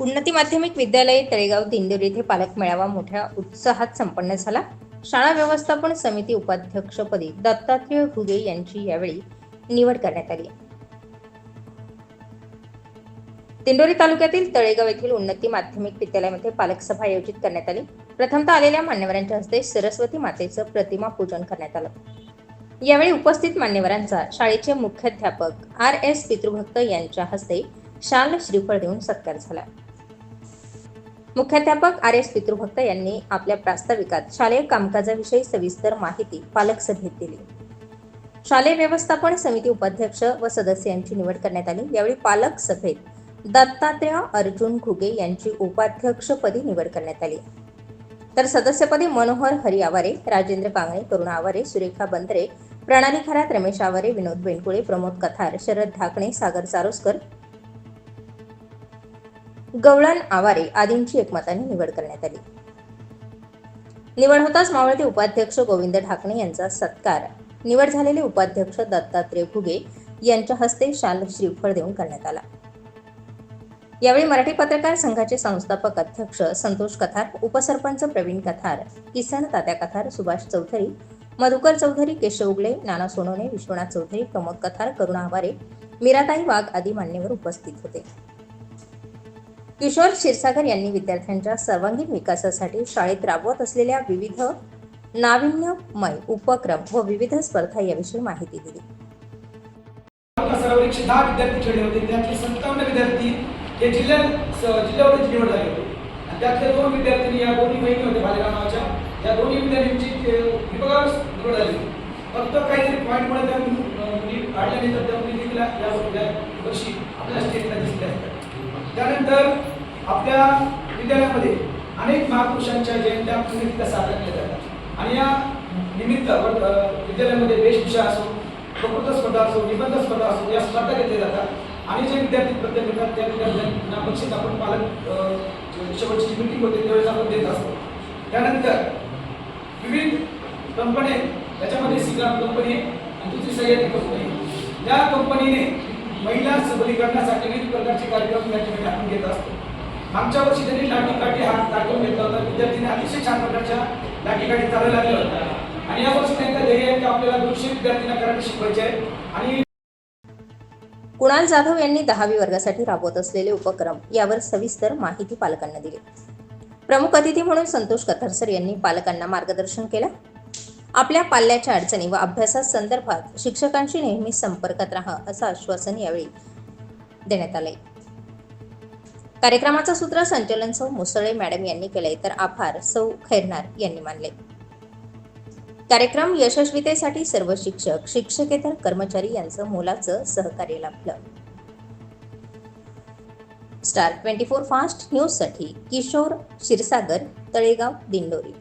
उन्नती माध्यमिक विद्यालय तळेगाव दिंडोरी येथे पालक मेळावा मोठ्या उत्साहात संपन्न झाला. शाळा व्यवस्थापन समिती उपाध्यक्षपदी दत्तात्रय घुगे यांची यावेळी निवड करण्यात आली. दिंडोरी तालुक्यातील तळेगाव येथील उन्नती माध्यमिक विद्यालयामध्ये पालक सभा आयोजित करण्यात आली. प्रथमतः आलेल्या मान्यवरांच्या हस्ते सरस्वती मातेचं प्रतिमा पूजन करण्यात आलं. यावेळी उपस्थित मान्यवरांचा शाळेचे मुख्याध्यापक आर एस पितृभक्त यांच्या हस्ते शाल श्रीफळ देऊन सत्कार झाला. मुख्याध्यापक आर एस पितृभक्त यांनी आपल्या प्रास्ताविकात शालेय कामकाजाविषयी सविस्तर माहिती पालक सभेत दिली. शालेय व्यवस्थापन समिती उपाध्यक्ष व सदस्य यांची निवड करण्यात आली. यावेळी पालक सभेत दत्तात्रय अर्जुन घुगे यांची उपाध्यक्षपदी निवड करण्यात आली. तर सदस्यपदी मनोहर हरी आवारे राजेंद्र कांगणे करुणा आवारे सुरेखा बंदरे प्रणाली खरात रमेश आवारे विनोद बेनकुळे प्रमोद कथार शरद ढाकणे सागर सारोस्कर गवळण आवारे आदींची एकमताने निवड करण्यात आली. निवड होताच मावळते उपाध्यक्ष गोविंद ढाकणे यांचा सत्कार. निवड झालेले उपाध्यक्ष दत्तात्रय घुगे यांच्या हस्ते शाल श्रीफळ देऊन करण्यात आला. यावेळी मराठी पत्रकार संघाचे संस्थापक अध्यक्ष संतोष कथार उपसरपंच प्रवीण कथार किसन तात्या कथार सुभाष चौधरी मधुकर चौधरी केशव उगले नाना सोनवणे विश्वनाथ चौधरी प्रमोद कथार करुणा आवारे मीराताई वाघ आदी मान्यवर उपस्थित होते. किशोर क्षीरसागर यांनी विद्यार्थ्यांच्या सर्वांगीण विकासासाठी शाळेत राबवत असलेल्या विविध नाविन्यमय उपक्रम व विविध स्पर्धा याविषयी माहिती दिली. एकशे दहा विद्यार्थी खेळले होते. त्यातले सत्तावन्न विद्यार्थी हे जिल्ह्यात जिल्ह्यावरच निवड झाले होते आणि त्यातले दोन विद्यार्थी या दोन्ही बहिणी होते बालिका नावाच्या या दोन्ही विद्यार्थ्यांची विभागावर निवड झाली. फक्त काहीतरी पॉईंटमुळे त्या मुली काढल्यानंतर त्या मुली देखील या वर्षी आपल्या स्टेटला दिसल्या त्यानंतर आपल्या विद्यालयामध्ये अनेक महापुरुषांच्या जयंत्या पुण्यतिथ्या साजऱ्या केल्या जातात आणि या निमित्त विद्यालयामध्ये वेशभूषा असो प्रकृत स्पर्धा असो निबंध स्पर्धा असो या स्पर्धा घेतल्या जातात आणि जे विद्यार्थी प्रत्येक येतात त्या विद्यार्थ्यांना बक्षीस आपण पालक शेवटची मीटिंग होते त्यावेळेस आपण देत असतो त्यानंतर विविध कंपनी आहेत. त्याच्यामध्ये सिग्राम कंपनी आहे आणि दुसरी सह्याद्री कंपनी आहे. या कंपनीने महिला सबलीकरणासाठी विविध प्रकारचे कार्यक्रम या ठिकाणी आपण घेत असतो मागच्या वर्षी त्यांनी लाठीकाठी हात दाखवून घेतला होता. विद्यार्थ्यांनी अतिशय छान प्रकारच्या लाठीकाठी चालायला लागल्या होत्या आणि या वर्षी त्यांचा ध्येय आहे की आपल्याला दोनशे विद्यार्थ्यांना कराटे शिकवायचे आहे. आणि कुणाल जाधव यांनी दहावी वर्गासाठी राबवत असलेले उपक्रम यावर सविस्तर माहिती पालकांना दिली. प्रमुख अतिथी म्हणून संतोष कथरसर यांनी पालकांना मार्गदर्शन केलं. आपल्या पाल्याच्या अडचणी व अभ्यासा संदर्भात शिक्षकांशी नेहमी संपर्कात राहा असं आश्वासन यावेळी देण्यात आलंय. कार्यक्रमाचं सूत्रसंचालन सौ मुसळे मॅडम यांनी केलंय तर आभार सौ खैरनार यांनी मानले. कार्यक्रम यशस्वीतेसाठी सर्व शिक्षक शिक्षकेतर कर्मचारी यांचं मोलाचं सहकार्य लाभलं. स्टार ट्वेंटी फोर फास्ट न्यूजसाठी किशोर क्षीरसागर तळेगाव दिंडोरी.